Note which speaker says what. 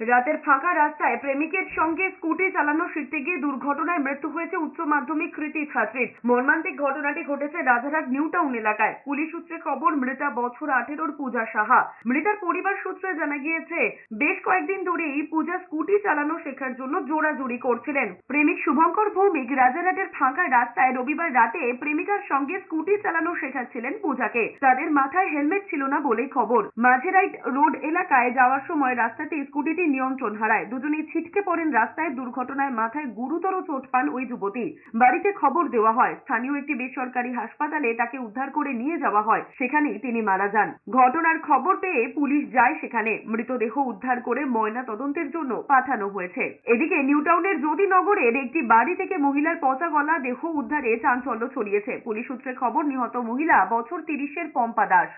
Speaker 1: রাতের ফাঁকা রাস্তায় প্রেমিকের সঙ্গে স্কুটি চালানো শিখতে গিয়ে দুর্ঘটনায় মৃত্যু হয়েছে উচ্চ মাধ্যমিক কৃতি ছাত্রীর। মর্মান্তিক ঘটনাটি ঘটেছে রাজারহাট নিউ টাউন এলাকায়। পুলিশ সূত্রে খবর, মৃতা বছর আঠেরোর পূজা সাহা। মৃতার পরিবার সূত্রে জানা গিয়েছে, বেশ কয়েকদিন ধরেই পূজা স্কুটি চালানো শেখার জন্য জোরাজুরি করছিলেন। প্রেমিক শুভঙ্কর ভৌমিক রাজারহাটের ফাঁকা রাস্তায় রবিবার রাতে প্রেমিকার সঙ্গে স্কুটি চালানো শেখাচ্ছিলেন পূজাকে। তাদের মাথায় হেলমেট ছিল না বলেই খবর। মাঝেরাইট রোড এলাকায় যাওয়ার সময় রাস্তাতে স্কুটিটি নিয়ন্ত্রণ হারায়। দুজনেই ছিটকে পড়েন রাস্তায়, দুর্ঘটনায় মাথায় গুরুতর চোট পান ওই যুবতী। বাড়িতে খবর দেওয়া হয়, স্থানীয় একটি বেসরকারি হাসপাতালে তাকে উদ্ধার করে নিয়ে যাওয়া হয় সেখানেই তিনি মারা যান। ঘটনার খবর পেয়ে পুলিশ যায় সেখানে। মৃতদেহ উদ্ধার করে ময়না তদন্তের জন্য পাঠানো হয়েছে। এদিকে নিউটাউনের জ্যোতিনগরের একটি বাড়ি থেকে মহিলার পচা গলা, দেহ উদ্ধারে চাঞ্চল্য ছড়িয়েছে। পুলিশ সূত্রে খবর, নিহত মহিলা বছর তিরিশের পম্পা দাস।